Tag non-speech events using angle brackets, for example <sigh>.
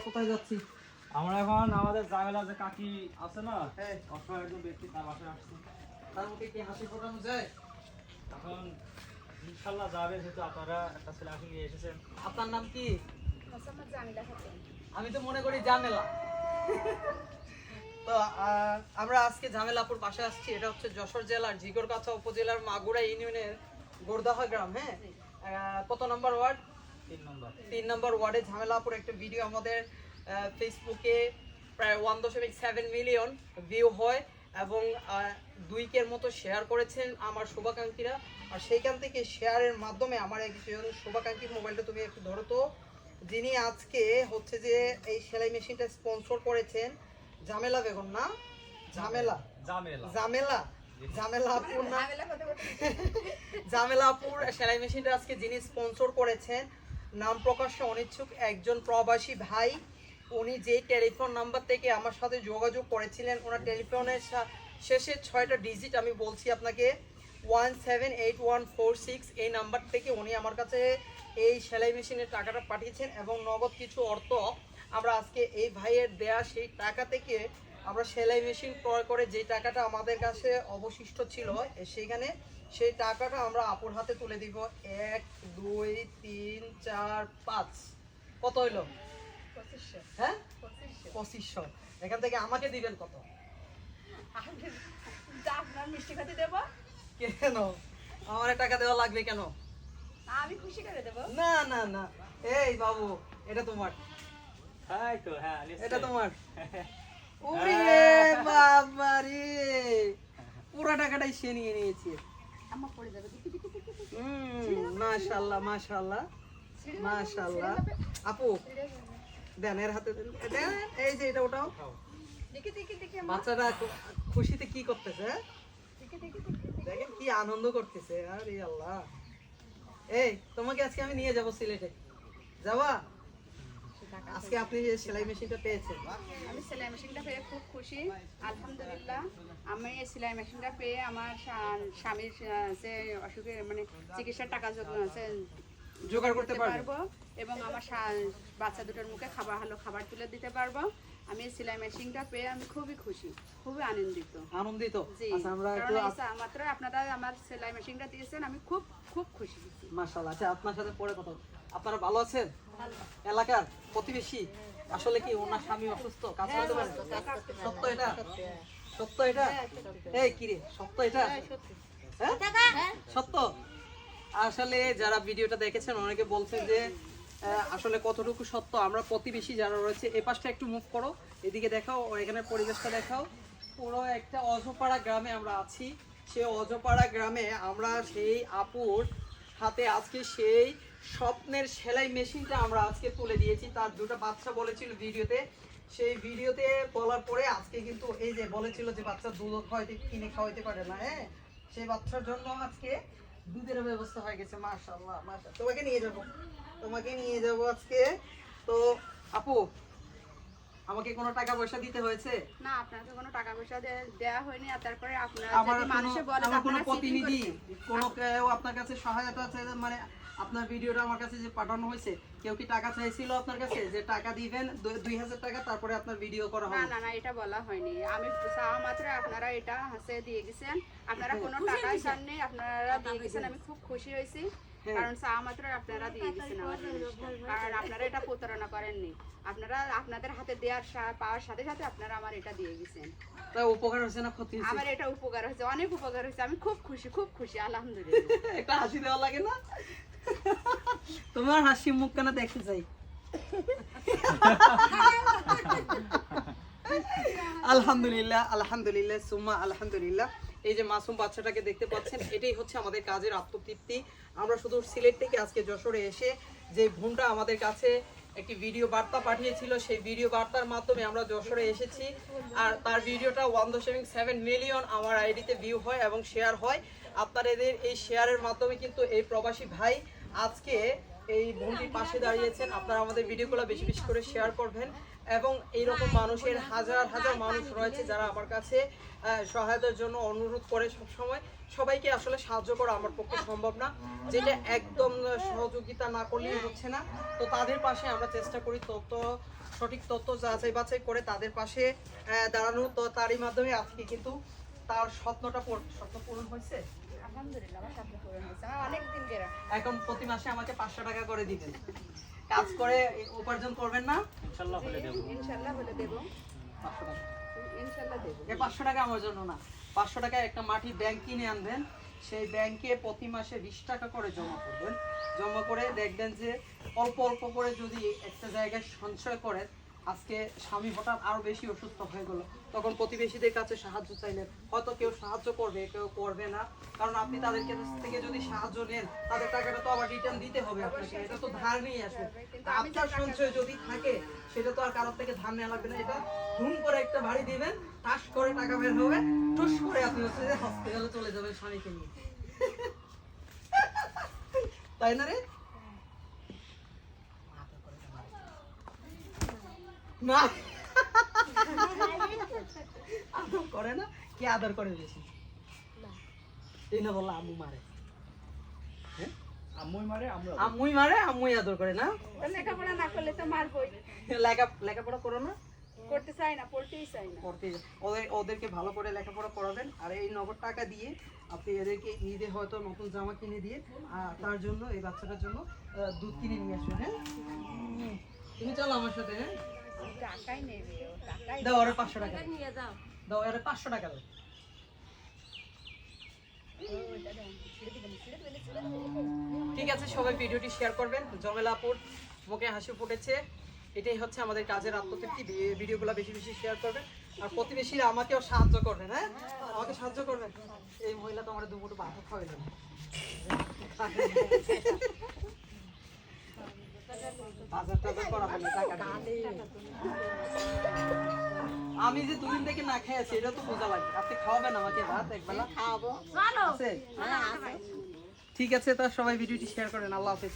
আমরা কোথায় যাচ্ছি? আমরা এখন আমাদের জামেলা যে কাকি আছে না হ্যাঁ। অসহায় একজন ব্যক্তি তার বাসায় আসছি। তার মুখে কি হাসি ফোটানো যায়? এখন ইনশাল্লাহ যাবে যেহেতু আপনারা একটা ছেলে নিয়ে এসেছেন। আপনার নাম কি? আমি তো মনে করি জামেলা। তো আমরা আজকে ঝামেলাপুর পাশে আসছি এটা হচ্ছে যশোর জেলার জিগরকাছা উপজেলার মাগুরা ইউনিয়নের গোরদাহা গ্রাম হ্যাঁ? আহ, কত নম্বর ওয়ার্ড? তিন নম্বর। ওয়ার্ডে ঝামেলাপুর একটা ভিডিও আমাদের ফেসবুকে প্রায় ওয়ান দশমিক সেভেন মিলিয়ন ভিউ হয় এবং আহ, দুই কের মতো শেয়ার করেছেন আমার শুভাকাঙ্ক্ষীরা। আর সেইখান থেকে শেয়ারের মাধ্যমে আমার একজন শুভাকাঙ্ক্ষীর মোবাইলটা তুমি একটু ধরো তো। যিনি আজকে হচ্ছে যে এই সেলাই মেশিনটা স্পন্সর করেছেন ঝামেলা বেগম না? ঝামেলা। জামেলা ঝামেলা। ঝামেলা আপুর না? ঝামেলা কথা বলতে জামেলাপুর সেলাই মেশিনটা আজকে যিনি স্পন্সর করেছেন নাম প্রকাশে অনিচ্ছুক একজন প্রবাসী ভাই। উনি যে টেলিফোন নাম্বার থেকে আমার সাথে যোগাযোগ করেছিলেন, ওনার টেলিফোনের শেষে ছয়টা ডিজিট আমি বলছি আপনাকে। One seven eight one four six এই নাম্বার থেকে উনি আমার কাছে এই সেলাই মেশিনের টাকাটা পাঠিয়েছেন এবং নগদ কিছু অর্থ আমরা আজকে এই ভাইয়ের দেয়া সেই টাকা থেকে আমরা সেলাই মেশিন ক্রয় করে যে টাকাটা আমাদের কাছে অবশিষ্ট ছিল এ সেইখানে সেই টাকাটা আমরা আপুর হাতে তুলে দিব। এক দুই তিন চার পাঁচ। কত হইল? পঁচিশশো। হ্যাঁ? পঁচিশশো। এখান থেকে আমাকে দিবেন কত? আপনার মিষ্টি খাতে দেবো। কেন? আমার টাকা দেওয়া লাগবে কেন? আমি খুশি করে দেবো। না না না। এই বাবু এটা তোমার। হ্যাঁ এটা তোমার <laughs> ওরে বাবা রে পুরো টাকাটাই সে নিয়ে নিয়েছে। মাশাআল্লাহ ছিঁড়ে যাবে, আপু দেন এর হাতে দেন। এই যে এটা ওটাও। বাচ্চাটা খুশিতে কি করতেছে হ্যাঁ? দেখি দেখি দেখি দেখেন কি আনন্দ করতেছে আরে আল্লাহ। এই তোমাকে আজকে আমি নিয়ে যাব সিলেটে। যাবা? আজকে আপনি যে সেলাই মেশিনটা পেয়েছেন। আমি সেলাই মেশিনটা পেয়ে খুব খুশি আলহামদুলিল্লাহ। আমি এই সেলাই মেশিনটা পেয়ে আমার স্বামীর যে অসুখে মানে চিকিৎসার টাকা যোগ- আছে জোগাড় করতে পারব। এবং আমার বাচ্চা দুটোর মুখে খাবার ভালো খাবার তুলে দিতে পারব। আমি সেলাই মেশিনটা পেয়ে আমি খুবই খুশি খুবই আনন্দিত। আনন্দিত? আচ্ছা আমরা একটু মাত্র আপনারা আমার সেলাই মেশিনটা দিয়েছেন আমি খুব খুব খুশি মাশাআল্লাহ আচ্ছা আপনার সাথে পরে কথা আপনারা ভালো আছেন? এলাকার প্রতিবেশী? আসলে কি ওনার স্বামী অসুস্থ? কাজ করতে পারে সত্য এটা? সত্য। এটা? এই কি রে সত্য এটা? হ্যাঁ? সত্য? আসলে যারা ভিডিওটা দেখেছেন অনেকে বলছেন যে আসলে কতটুকু সত্য, আমরা প্রতিবেশী যারা রয়েছে, এ পাশটা একটু মুভ করো। এদিকে দেখাও এখানে পরিবেশটা দেখাও। পুরো একটা অজপাড়া গ্রামে আমরা আছি। সেই অজপাড়া গ্রামে আমরা সেই আপুর হাতে আজকে সেই স্বপ্নের সেলাই মেশিনটা আমরা আজকে তুলে দিয়েছি। তার দুটো বাচ্চা বলেছিল ভিডিওতে। সেই ভিডিওতে বলার পরে আজকে কিন্তু এই যে বলেছিল যে বাচ্চা দুধ খাওয়াইতে, কিনে খাওয়াইতে পারে না হ্যাঁ? সেই বাচ্চার জন্য আজকে দুধের ব্যবস্থা হয়ে গেছে, মাশাআল্লাহ মাশাআল্লাহ। তোমাকে নিয়ে যাব। তোমাকে নিয়ে যাব আজকে। তো আপু আমাকে কোনো টাকা পয়সা দিতে হয়েছে? না আপনাকে কোনো টাকা পয়সা দে- দেওয়া হয়নি আর তারপরে আপনারা যদি মানুষে বলে আমার কোনো প্রতিনিধি কোনো কেউ আপনার কাছে সহায়তা চাইছে মানে আপনার ভিডিওটা আমার কাছে যে পাঠানো হয়েছে কেউ কি টাকা চাইছিল আপনার কাছে? যে টাকা দিবেন দুই হাজার টাকা তারপরে আপনার ভিডিও করা হবে না না এটা বলা হয়নি। আমি চাওয়া মাত্র আপনারা এটা হাসে দিয়ে গেছেন। আপনারা কোনো টাকা চাননি আপনারা দিয়ে গেছেন আমি খুব খুশি হয়েছি। হ্যাঁ। কারণ চাওয়া মাত্র আপনারা দিয়ে গেছেন আমার কারণ আপনারা এটা প্রতারণা করেননি। আপনারা আপনাদের হাতে দেওয়ার পাওয়ার সাথে সাথে আপনারা আমার এটা দিয়ে গেছেন তা উপকার হয়েছে না ক্ষতি আমার এটা উপকার হয়েছে অনেক উপকার হয়েছে। আমি খুব খুশি খুব খুশি আলহামদুলিল্লাহ। <laughs> একটা হাসি দেওয়া লাগে না? <laughs> তোমার হাসি মুখ কেন দেখতে চাই। <laughs> আলহামদুলিল্লাহ আলহামদুলিল্লাহ সুম্মা আলহামদুলিল্লাহ। এই যে মাসুম বাচ্চাটাকে দেখতে পাচ্ছেন, এটাই হচ্ছে আমাদের কাজের আত্মতৃপ্তি। আমরা শুধু সিলেট থেকে আজকে যশোরে এসে যে বোনটা আমাদের কাছে একটি ভিডিও বার্তা পাঠিয়েছিল, সেই ভিডিও বার্তার মাধ্যমে আমরা যশোরে এসেছি। আর তার ভিডিওটা ওয়ান দশমিক সেভেন মিলিয়ন আমার আইডিতে ভিউ হয় এবং শেয়ার হয়। আপনাদের এই শেয়ারের মাধ্যমে কিন্তু এই প্রবাসী ভাই আজকে এই বোনটির পাশে দাঁড়িয়েছেন। আপনারা আমাদের ভিডিওগুলো বেশি বেশি করে শেয়ার করবেন এবং এইরকম মানুষের হাজার হাজার মানুষ রয়েছে যারা আমার কাছে সহায়তার জন্য অনুরোধ করে সবসময়। সবাইকে আসলে সাহায্য করা আমার পক্ষে সম্ভব না। যেটা একদম সহযোগিতা না করলেই হচ্ছে না। তো তাদের পাশে আমরা চেষ্টা করি তথ্য, সঠিক তথ্য যাচাই বাছাই করে তাদের পাশে দাঁড়ানো। তো তারই মাধ্যমে আজকে কিন্তু তার স্বপ্নটা স্বপ্ন পূরণ হয়েছে? আলহামদুলিল্লাহ আমার স্বপ্ন পূরণ হয়েছে। আমার অনেক দিন গেরা এখন প্রতি মাসে আমাকে পাঁচশো টাকা করে দিবেন। কাজ করে উপার্জন করবেন না? ইনশাল্লাহ হলে দেবো। ইনশাল্লাহ বলে দেবো। পাঁচশো টাকা। ইনশাল্লাহ দেবো। এই পাঁচশো টাকা আমার জন্য না। পাঁচশো টাকায় একটা মাটি ব্যাংক কিনে আনবেন। সেই ব্যাংকে প্রতি মাসে বিশ টাকা করে জমা করবেন। জমা করে দেখবেন যে অল্প অল্প করে যদি একটা জায়গায় সঞ্চয় করেন আজকে স্বামী হঠাৎ আরও বেশি অসুস্থ হয়ে গেল। তখন প্রতিবেশীদের কাছে সাহায্য চাইলেন। হয়তো কেউ সাহায্য করবে, কেউ করবে না। কারণ আপনি তাদের কাছ থেকে যদি সাহায্য নেন, তাদের টাকাটা তো আবার রিটার্ন দিতে হবে আপনাকে। এটা তো ধার নিয়ে আসবে। আপনার সঞ্চয় যদি থাকে, সেটা তো আর কারোর থেকে ধার নেওয়া লাগবে না। এটা ধুম করে একটা বাড়ি দিবেন টাস করে টাকা বের হবে, টুস করে আপনি হচ্ছে যে হসপিটালে চলে যাবেন স্বামীকে নিয়ে। <laughs> তাই না রে? না। আদর করে না? কে আদর করে বেশি? এই না বলল আম্মু মারে। আম্মুই মারে আম্মুই মারে আম্মুই আদর করে না? লেখাপড়া না করলে তো মারবই। লেখা লেখাপড়া করো না? করতে চাই না পড়তেই চাই না। পড়তে ওদের ওদেরকে ভালো করে লেখাপড়া করাবেন। আর এই নগদ টাকা দিয়ে আপনি এদেরকে ঈদে হয়তো নতুন জামা কিনে দিয়ে আর তার জন্য এই বাচ্চাটার জন্য দুধ কিনে নিয়ে আসবেন হ্যাঁ? তুমি চলো আমার সাথে হ্যাঁ? টাকাই নেবে ও টাকাই দাও ওরা পাঁচশো টাকা। দাও দাও। ঠিক আছে সবাই ভিডিওটি শেয়ার করবেন। জমেলাপুর মুখে হাসি ফুটেছে। এটাই হচ্ছে আমাদের কাজের আত্মতৃপ্তি। ভিডিওগুলো বেশি বেশি শেয়ার করবেন। আর প্রতিবেশীরা আমাকেও সাহায্য করবেন হ্যাঁ? আমাকে সাহায্য করবেন। এই মহিলা তো আমার দুপুরে ভাত খাওয়াই দেবে বাজার টাজার করা হবে না, টাকা দিয়ে। আমি যে দুদিন থেকে না খাই আছি এটা তো বোঝা লাগে আপনি খাওয়াবেন আমাকে ভাত একবেলা। খাওয়াবো। আছে? ঠিক আছে তা সবাই ভিডিওটি শেয়ার করেন আল্লাহ হাফেজ।